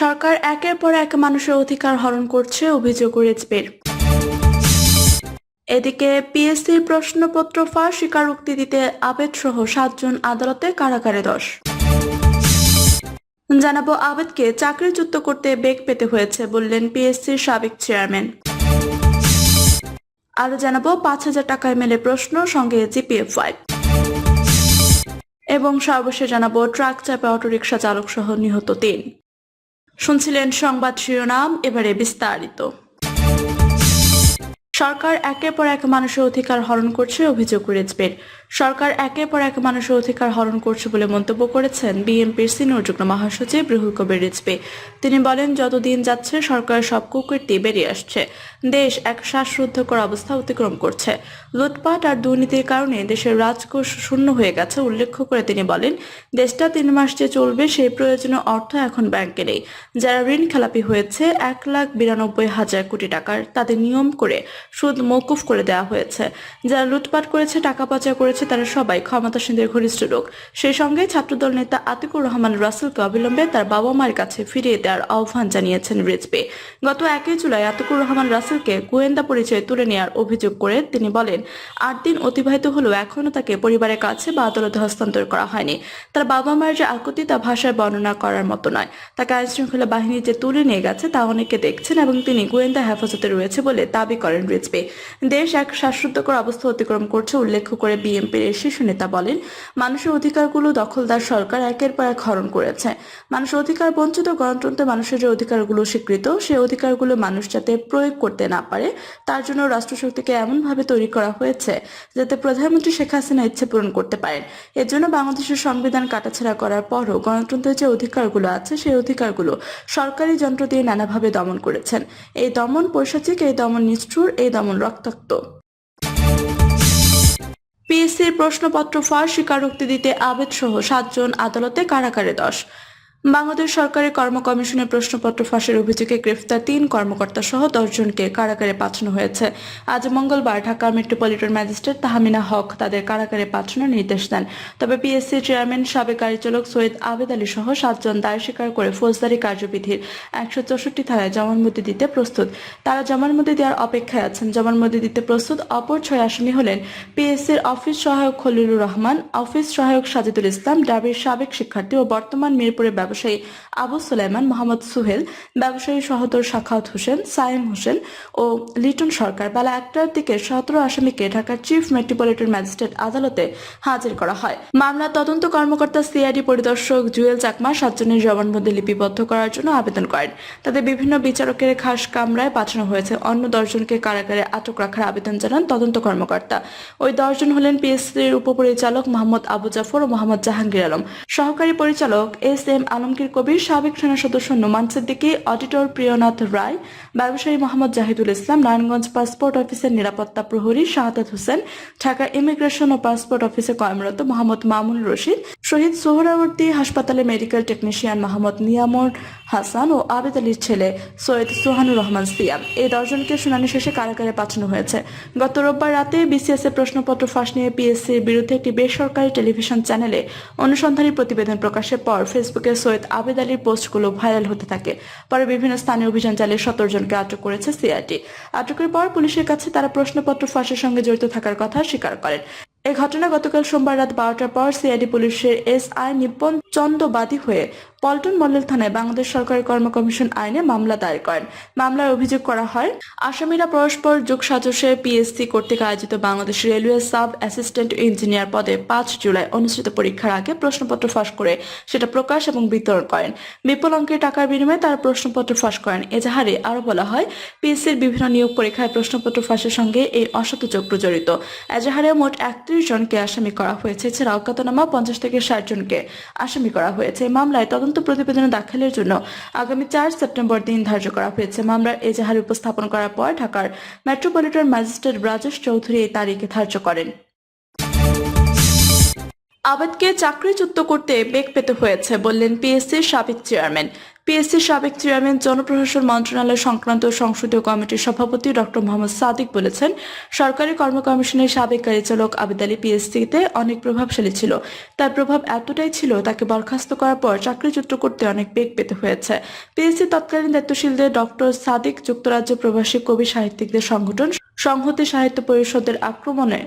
সরকার একের পর এক মানুষের অধিকার হরণ করছে অভিযোগ রেজবের। এদিকে পিএসসির প্রশ্নপত্র ফাঁস, স্বীকারোক্তি দিতে আবেদ সহ সাতজন আদালতে কারাগারে দশ। জানাব আবেদকে, চাকরিচ্যুত করতে বেগ পেতে হয়েছে বললেন পিএসসির সাবেক চেয়ারম্যান। আরও জানাব, পাঁচ হাজার টাকায় মেলে প্রশ্ন, সঙ্গে জিপিএফ ফাইভ এবং সর্বশেষ জানাব, ট্রাক চাপে অটোরিকশা চালক সহ নিহত তিন। শুনছিলেন সংবাদ শিরোনাম, এবারে বিস্তারিত। সরকার একের পর এক মানুষের অধিকার হরণ করছে অভিযোগ রেজবের। সরকার একের পর এক মানুষের অধিকার হরণ করছে বলে মন্তব্য করেছেন বিএনপির সিনিয়র যুগ্ম মহাসচিব রুহুল কবির রিজভী। তিনি বলেন, যতদিন যাচ্ছে, সরকার সব কুকীর্তি বেরিয়ে আসছে। দেশ এক শ্বাসরুদ্ধকর অবস্থা অতিক্রম করছে। লুটপাট আর দুর্নীতির কারণে দেশের রাজকোষ শূন্য হয়ে গেছে উল্লেখ করে তিনি বলেন, দেশটা তিন মাস যে চলবে, সেই প্রয়োজনীয় অর্থ এখন ব্যাংকে নেই। যারা ঋণ খেলাপি হয়েছে, এক লাখ বিরানব্বই হাজার কোটি টাকার তাদের নিয়ম করে সুদ মৌকুফ করে দেওয়া হয়েছে। যারা লুটপাট করেছে, টাকা পাচার করেছে তারা সবাই ক্ষমতাসীনদের ঘনিষ্ঠ লোক। সেই সঙ্গে ছাত্রদল নেতা আতিকুর রহমান রাসেলকে অবিলম্বে তার বাবা মায়ের কাছে ফিরিয়ে দেওয়ার আহ্বান জানিয়েছেন রিজবে গত একই জুলাই আতিকুর রহমান রাসেলকে গোয়েন্দা পরিচয়ে তুলে নেওয়ার অভিযোগ করে তিনি বলেন, আট দিন অতিবাহিত হলেও এখনও তাকে পরিবারের কাছে বা আদালতে হস্তান্তর করা হয়নি। তার বাবা মায়ের যে আকুতি তা ভাষায় বর্ণনা করার মতো নয়। তাকে আইন শৃঙ্খলা বাহিনী যে তুলে নিয়ে গেছে তা অনেকে দেখছেন এবং তিনি গোয়েন্দা হেফাজতে রয়েছে বলে দাবি করেন রিজবে দেশ এক শ্বাসরুদ্ধকর অবস্থা অতিক্রম করছে উল্লেখ করে বিএনপির শীর্ষ নেতা বলেন, মানুষের অধিকারগুলো দখলদার সরকার একের পর এক হরণ করেছে। মানুষের অধিকার বঞ্চিত গণতন্ত্রে মানুষের যে অধিকারগুলো স্বীকৃত, সেই অধিকারগুলো মানুষ যাতে প্রয়োগ করতে না পারে, তার জন্য রাষ্ট্রশক্তিকে এমনভাবে তৈরি করা হয়েছে যাতে প্রধানমন্ত্রী শেখ হাসিনা ইচ্ছে পূরণ করতে পারেন। এর জন্য বাংলাদেশের সংবিধান কাটাছেড়া করার পরও গণতন্ত্রের যে অধিকারগুলো আছে, সেই অধিকারগুলো সরকারি যন্ত্র দিয়ে নানাভাবে দমন করেছেন। এই দমন পৈশাচিক, এই দমন নিষ্ঠুর, এই দমন রক্তাক্ত। পিএসসির প্রশ্নপত্র ফাঁস স্বীকারোক্তি দিতে আবেদ সহ সাতজন আদালতে কারাগারে দশ। বাংলাদেশ সরকারের কর্ম কমিশনের প্রশ্নপত্র ফাঁসের অভিযোগে গ্রেফতার তিন কর্মকর্তা সহ দশজনকে কারাগারে পাঠানো হয়েছে। আজ মঙ্গলবার ঢাকা মেট্রোপলিটন ম্যাজিস্ট্রেট তাহমিনা হক তাদের কারাগারে পাঠানোর নির্দেশ দেন। তবে পিএসসি চেয়ারম্যান, সাবেক গাড়িচালক সৈয়দ আবেদ আলী সহ সাতজন দায় স্বীকার করে ফৌজদারি কার্যবিধির একশো চৌষট্টি ধারায় জবানবন্দি দিতে প্রস্তুত। তারা জবানবন্দি দেওয়ার অপেক্ষায় আছেন। জবানবন্দি দিতে প্রস্তুত অপর ছয় আসামি হলেন পিএসসির অফিস সহায়ক খলিলুর রহমান, অফিস সহায়ক সাজিদুল ইসলাম, ডাবির সাবেক শিক্ষার্থী ও বর্তমান মিরপুরের ব্যবসায়ী আবু সুলাইমান মোহাম্মদ সুহেল, ব্যবসায়ী সহদর শাখাউত হোসেন সাইম হোসেন ও লিটন সরকার। বেলা একটার দিকে সতেরো আসামিকে ঢাকার চিফ মেট্রোপলিটন ম্যাজিস্ট্রেট আদালতে হাজির করা হয়। মামলার তদন্ত কর্মকর্তা সিআইডি পরিদর্শক জুয়েল চাকমা সাতজনের জবানবন্দি লিপিবদ্ধ করার জন্য আবেদন করেন। তাদের বিভিন্ন বিচারকের খাস কামরায় পাঠানো হয়েছে। অন্য দশজনকে কারাগারে আটক রাখার আবেদন জানান তদন্ত কর্মকর্তা। ওই দশজন হলেন পিএসসির উপপরিচালক মোহাম্মদ আবু জাফর ও মোহাম্মদ জাহাঙ্গীর আলম। সহকারী পরিচালক এস এম আলমগীর কবির সাবেক সেনা সদস্য নোমান সিদ্দিকী অডিটর প্রিয়নাথ রায়, ব্যবসায়ী মোহাম্মদ জাহিদুল ইসলাম, নারায়ণগঞ্জ পাসপোর্ট অফিসের নিরাপত্তা প্রহরী শাহাদাত হোসেন, ঢাকা ইমিগ্রেশন ও পাসপোর্ট অফিসে কর্মরত মোহাম্মদ মামুন রশিদ, শহীদ সোহরাবর্তী হাসপাতালে মেডিকেল টেকনিশিয়ান মোহাম্মদ নিয়ামুর হাসান ও আবেদ আলীর ছেলে সৈয়দ সোহানুর রহমান সিয়াম। এই দশজনকে শুনানি শেষে কারাগারে পাঠানো হয়েছে। গত রোববার রাতে বিসিএস এর প্রশ্নপত্র ফাঁস নিয়ে পিএসসির বিরুদ্ধে একটি বেসরকারি টেলিভিশন চ্যানেলে অনুসন্ধানী প্রতিবেদন প্রকাশের পর ফেসবুকে সৈয়দ আবেদ আলীর পোস্টগুলো ভাইরাল হতে থাকে। পরে বিভিন্ন স্থানে অভিযান চালিয়ে সতেরো জনকে আটক করেছে সিআইটি আটকের পর পুলিশের কাছে তারা প্রশ্নপত্র ফাঁসের সঙ্গে জড়িত থাকার কথা স্বীকার করেন। এই ঘটনা গতকাল সোমবার রাত বারোটার পর সিআইডি পুলিশের এস আই নিপন চন্দ্রবাদী হয়ে পল্টন মডেল থানায় বাংলাদেশ সরকারি কর্ম কমিশন আইনে মামলা দায়ের করেন। মামলায় অভিযোগ করা হয়, আসামিরা পরস্পর যোগ সাজসে পিএসসি কর্তৃক আয়োজিত Bangladesh railway sub assistant engineer পদে পাঁচ জুলাই অনুষ্ঠিত পরীক্ষার আগে প্রশ্নপত্র ফাঁস করে সেটা প্রকাশ এবং বিতরণ করেন। বিপুল অঙ্কের টাকার বিনিময়ে তারা প্রশ্নপত্র ফাঁস করেন। এজাহারে আরও বলা হয়, পিএসসির বিভিন্ন নিয়োগ পরীক্ষায় প্রশ্নপত্র ফাঁসের সঙ্গে এই অসৎ চক্র জড়িত। এজাহারে মোট একত্রিশ জনকে আসামি করা হয়েছে। এছাড়া অজ্ঞাতনামা পঞ্চাশ থেকে ষাট জনকে আসামি করা হয়েছে। মামলায় তদন্ত প্রতিবেদন দাখিলের জন্য আগামী চার সেপ্টেম্বর দিন ধার্য করা হয়েছে। মামলার এজাহার উপস্থাপন করার পর ঢাকার মেট্রোপলিটন ম্যাজিস্ট্রেট রাজেশ চৌধুরী এই তারিখে ধার্য করেন। আবাদকে চাকরিচ্যুত করতে বেগ পেতে হয়েছে বললেন পিএসসির সাবেক চেয়ারম্যান। পিএসসির সাবেক চেয়ারম্যান, জনপ্রশাসন মন্ত্রণালয় সংক্রান্ত সংসদীয় কমিটির সভাপতি ডক্টর মোহাম্মদ সাদিক বলেছেন, সরকারি কর্ম কমিশনের সাবেক পরিচালক আবেদ আলী পিএসসিতে অনেক প্রভাবশালী ছিল। তার প্রভাব এতটাই ছিল, তাকে বরখাস্ত করার পর চাকরিচ্যুত করতে অনেক বেগ পেতে হয়েছে। পিএসসি তৎকালীন দায়িত্বশীলদের ডক্টর সাদিক, যুক্তরাজ্য প্রবাসী কবি সাহিত্যিকদের সংগঠন, সংহতি সাহিত্য পরিষদের আক্রমণে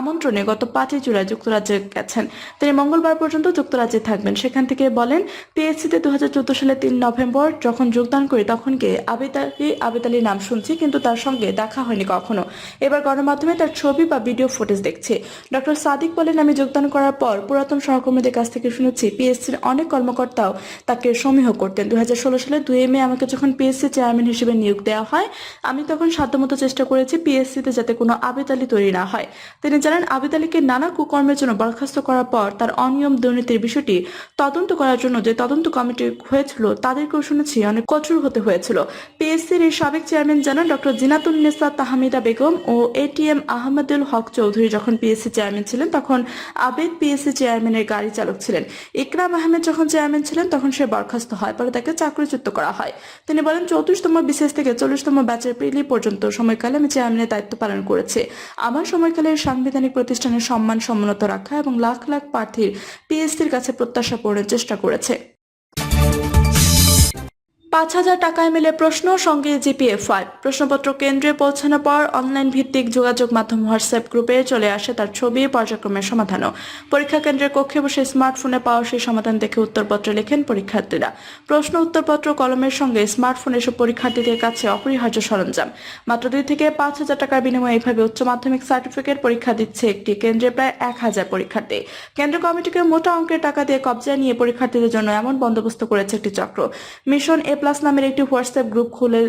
আমন্ত্রণে গত পাঁচই জুলাই যুক্তরাজ্যে গেছেন। তিনি মঙ্গলবার পর্যন্ত যুক্তরাজ্যে থাকবেন। সেখান থেকে বলেন পিএসসিতে দু হাজার চোদ্দ সালে তিন নভেম্বর যখন যোগদান করি তখন কে আবেদ আলী নাম শুনছি, কিন্তু তার সঙ্গে দেখা হয়নি কখনো। এবার গণমাধ্যমে তার ছবি বা ভিডিও ফুটেজ দেখছি। ডক্টর সাদিক বলেন, আমি যোগদান করার পর পুরাতন সহকর্মীদের কাছ থেকে শুনেছি পিএসসির অনেক কর্মকর্তাও তাকে সমীহ করতেন। দু হাজার ষোলো সালে দুই মে আমাকে যখন পিএসসি চেয়ারম্যান হিসেবে নিয়োগ দেওয়া হয়, আমি তখন সাধ্যমতো চেষ্টা করেছি পিএসসিতে যাতে কোনো আবেদ আলী তৈরি না হয়। তিনি জানান আবেদ আলীকে নানা কুকর্মের জন্য বরখাস্ত করার পর তার অনিয়ম দুর্নীতির বিষয়টি তদন্ত করার জন্য যে তদন্ত কমিটি হয়েছিল, তাদেরকেও শুনেছি অনেক কঠোর হতে হয়েছিল। পিএসসির এই সাবেক চেয়ারম্যান জানান, ডক্টর জিনাতুন নেসা, তাহমিদা বেগম ও এটিএম আহমেদুল হক চৌধুরী যখন পিএসসি চেয়ারম্যান ছিলেন, তখন আবেদ পিএসসি চেয়ারম্যানের গাড়ি চালক ছিলেন। ইকরাম আহমেদ যখন চেয়ারম্যান ছিলেন, তখন সে বরখাস্ত হয়, পরে তাকে চাকরিচ্যুত করা হয়। তিনি বলেন, চৌত্রিশতম বিশেষ থেকে চল্লিশতম ব্যাচের প্রিলি পর্যন্ত সময়কালে আমি চেয়ারম্যানের দায়িত্ব পালন করেছি। আমার সময়কালে সাংবিধানিক প্রতিষ্ঠানের সম্মান সমুন্নত রাখা এবং লাখ লাখ প্রার্থীর পিএসসির কাছে প্রত্যাশা পূরণের চেষ্টা করেছে। পাঁচ হাজার টাকায় মিলে প্রশ্ন, সঙ্গে জিপিএ ফাইভ প্রশ্নপত্র কেন্দ্রে পৌঁছানোর পর অনলাইন ভিত্তিক যোগাযোগ মাধ্যম হোয়াটসঅ্যাপ গ্রুপে চলে আসে তার ছবি, পর্যায়ক্রমের সমাধানও। পরীক্ষা কেন্দ্রের কক্ষে বসে স্মার্টফোনে পাওয়া সেই সমাধান দেখে উত্তরপত্র লেখেন পরীক্ষার্থীরা। প্রশ্ন, উত্তরপত্র, কলমের সঙ্গে স্মার্টফোন এসব পরীক্ষার্থীদের কাছে অপরিহার্য সরঞ্জাম। মাত্র দুই থেকে পাঁচ হাজার টাকার বিনিময়ে এইভাবে উচ্চ মাধ্যমিক সার্টিফিকেট পরীক্ষা দিচ্ছে একটি কেন্দ্রে প্রায় এক হাজার পরীক্ষার্থী। কেন্দ্র কমিটিকে মোটা অঙ্কের টাকা দিয়ে কবজা নিয়ে পরীক্ষার্থীদের জন্য এমন বন্দোবস্ত করেছে একটি চক্র। মিশন এ প্লাস নামের একটি হোয়াটসঅ্যাপ গ্রুপ খুলে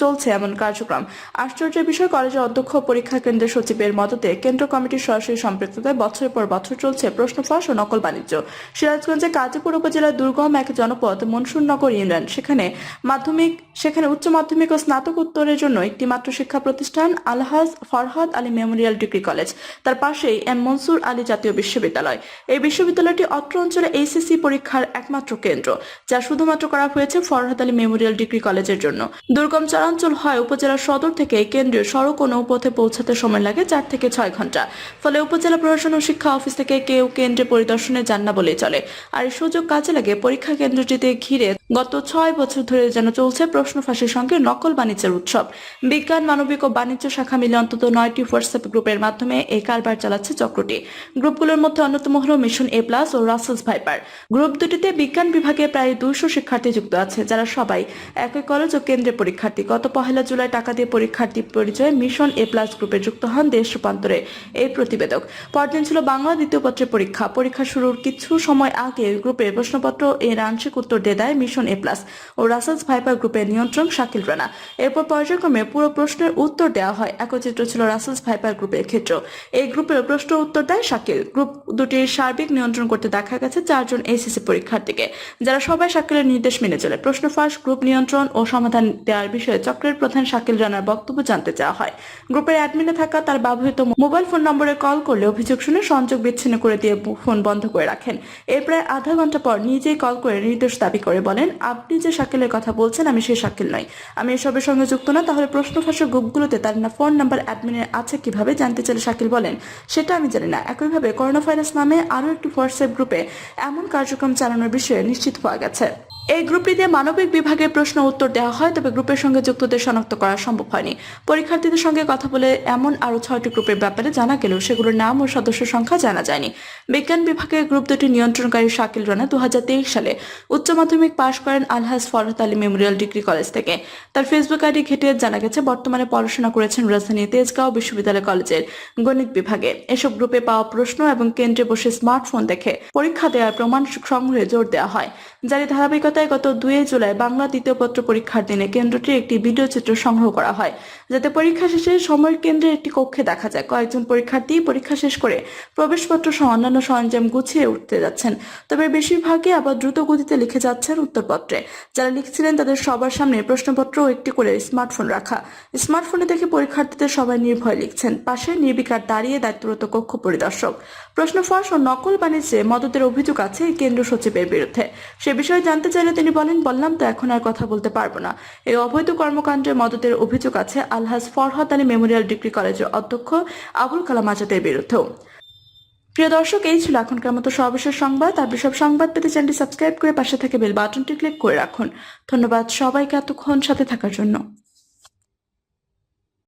চলছে এমন কার্যক্রম। আশ্চর্যের বিষয়, কলেজের অধ্যক্ষ পরীক্ষা কেন্দ্রের সচিবের মদতে কেন্দ্র কমিটির সরাসরি সম্পৃক্ততায় বছরের পর বছর চলছে প্রশ্ন ফাঁস ও নকল বাণিজ্য। সিরাজগঞ্জে কাজীপুর উপজেলার দুর্গম এক জনপদ মনসুরনগর ইউনিয়ন। সেখানে মাধ্যমিক, সেখানে উচ্চ মাধ্যমিক ও স্নাতক উত্তরের জন্য একটি মাত্র শিক্ষা প্রতিষ্ঠান Alhaj Farhad Ali memorial degree college. তার পাশেই এম মনসুর আলী জাতীয় বিশ্ববিদ্যালয়। এই বিশ্ববিদ্যালয়টি অত্র অঞ্চলে এইচএসসি পরীক্ষার একমাত্র কেন্দ্র, যা শুধুমাত্র করা হয়েছে ফরহাদ আলী মেমোরিয়াল ডিগ্রি কলেজের জন্য। দুর্গম চরাঞ্চল হয় উপজেলার সদর থেকে কেন্দ্রীয় সড়ক ও নৌপথে পৌঁছাতে সময় লাগে চার থেকে ছয় ঘণ্টা। ফলে উপজেলা প্রশাসন ও শিক্ষা অফিস থেকে কেউ কেন্দ্রে পরিদর্শনে যান না বলেই চলে। আর এই সুযোগ কাজে লাগে পরীক্ষা কেন্দ্রটিতে ঘিরে গত ছয় বছর ধরে যেন চলছে প্রশ্ন ফাঁসের সঙ্গে নকল বাণিজ্যের উৎসব। বিজ্ঞান, মানবিক ও বাণিজ্য শাখা মিলে অন্তত নয়টি হোয়াটসঅ্যাপ গ্রুপের মাধ্যমে এই কারবার চালাচ্ছে চক্রটি। গ্রুপগুলোর মধ্যে অন্যতম হল মিশন এ প্লাস ও রাসেলস ভাইপার। গ্রুপ দুটিতে বিজ্ঞান বিভাগে প্রায় দুইশো শিক্ষার্থী যুক্ত আছে, যারা সবাই একই কলেজ ও কেন্দ্রে পরীক্ষার্থী। গত পহেলা জুলাই টাকা দিয়ে পরীক্ষার্থী পরিচয়ে মিশন এ প্লাস গ্রুপে যুক্ত হন দেশ রূপান্তরে। এই প্রতিবেদক। পরদিন ছিল বাংলা দ্বিতীয় পত্রের পরীক্ষা। পরীক্ষা শুরুর কিছু সময় আগে গ্রুপের প্রশ্নপত্র এর আংশিক উত্তর দিয়ে দেয় মিশন এ প্লাস ও রাসেলস ভাইপার গ্রুপের নিয়ন্ত্রণ শাকিল রানা। এরপর পর্যায়ক্রমে পুরো প্রশ্নের উত্তর দেওয়া হয়। একচিত্র ছিল রাসেলস ভাইপার গ্রুপের ক্ষেত্র। এই গ্রুপের প্রশ্ন উত্তর দেয় শাকিল। গ্রুপ দুটির সার্বিক নিয়ন্ত্রণ করতে দেখা গেছে চারজন এসএসসি পরীক্ষার্থীকে। যারা সবাই শাকিলের নির্দেশ মেনে চলে। প্রশ্ন ফাঁস, গ্রুপ নিয়ন্ত্রণ ও সমাধান দেওয়ার বিষয়ে চক্রের প্রধান শাকিল রানার বক্তব্য জানতে চাওয়া হয়। গ্রুপের অ্যাডমিনে থাকা তার ব্যবহৃত মোবাইল ফোন নম্বরে কল করলে অভিযোগ শুনে সংযোগ বিচ্ছিন্ন করে দিয়ে ফোন বন্ধ করে রাখেন। এর প্রায় আধা ঘণ্টা পর নিজেই কল করে নির্দেশ দাবি করে বলেন, আপনি যে শাকিলের কথা বলছেন, আমি সেই শাকিল নই। আমি এসবের সঙ্গে যুক্ত না, তাহলে প্রশ্ন ফাঁসের গ্রুপগুলোতে তার না ফোন নাম্বার অ্যাডমিনের আছে কীভাবে জানতে চাইলে শাকিল বলেন, সেটা আমি জানি না। একইভাবে করোনা ভাইরাস নামে আরও একটি হোয়াটসঅ্যাপ গ্রুপে এমন কার্যক্রম চালানোর বিষয়ে নিশ্চিত হওয়া গেছে। এই গ্রুপটিতে মানবিক বিভাগের প্রশ্ন উত্তর দেওয়া হয়, তবে গ্রুপের সঙ্গে যুক্তদের শনাক্ত করা সম্ভব হয়নি। পরীক্ষার্থীদের সঙ্গে কথা বলে এমন আরও ছয়টি গ্রুপের ব্যাপারে জানা গেলেও সেগুলোর নাম ও সদস্য সংখ্যা জানা যায়নি। বিজ্ঞান বিভাগের গ্রুপ দুটি নিয়ন্ত্রণকারী শাকিল রানা দু সালে উচ্চ মাধ্যমিক পাশ করেন Alhaj Farhat Ali memorial degree college থেকে। তার ফেসবুক আইডি ঘেটে জানা গেছে, বর্তমানে পড়াশোনা করেছেন রাজধানী তেজগাঁও বিশ্ববিদ্যালয় কলেজের গণিত বিভাগে। এসব গ্রুপে পাওয়া প্রশ্ন এবং কেন্দ্রে বসে স্মার্টফোন দেখে পরীক্ষা দেওয়ার প্রমাণ সংগ্রহে জোর দেওয়া হয়। যার ধারাবাহিকতায় গত দুই জুলাই বাংলা দ্বিতীয় পত্র পরীক্ষার দিনে কেন্দ্রটির একটি ভিডিও চিত্র সংগ্রহ করা হয়, যাতে পরীক্ষা শেষে সময় কেন্দ্রের একটি কক্ষে দেখা যায়। কয়েকজন পরীক্ষার্থী পরীক্ষা শেষ করে প্রবেশপত্র সহ অন্যান্য সরঞ্জাম গুছিয়ে উঠতে যাচ্ছেন। তবে বেশিরভাগই আবার দ্রুত গতিতে লিখে যাচ্ছেন উত্তরপত্রে। যারা লিখছিলেন তাদের সবার সামনে প্রশ্নপত্র ও একটি করে স্মার্টফোন রাখা। স্মার্টফোনে দেখে পরীক্ষার্থীদের সবাই নির্ভয় লিখছেন। পাশে নির্বিকার দাঁড়িয়ে দায়িত্বরত কক্ষ পরিদর্শক। প্রশ্ন ফাঁস ও নকল বাণিজ্যে মদতের অভিযোগ আছে কেন্দ্র সচিবের বিরুদ্ধে। সে বিষয়ে জানতে চাইলে তিনি বলেন, বললাম তো এখন আর কথা বলতে পারব না। এই অবৈধ কর্মকাণ্ডের মদতের অভিযোগ আছে আলহাজ ফরহাদ আলী মেমোরিয়াল ডিগ্রি কলেজের অধ্যক্ষ আবুল কালাম আজাদের বিরুদ্ধেও। প্রিয় দর্শক, এই ছিল এখনকার মতো সর্বশেষ সংবাদ। আর সব সংবাদ পেতে চ্যানেলটি সাবস্ক্রাইব করে পাশে থেকে বেল বাটনটি ক্লিক করে রাখুন। ধন্যবাদ সবাইকে এতক্ষণ সাথে থাকার জন্য।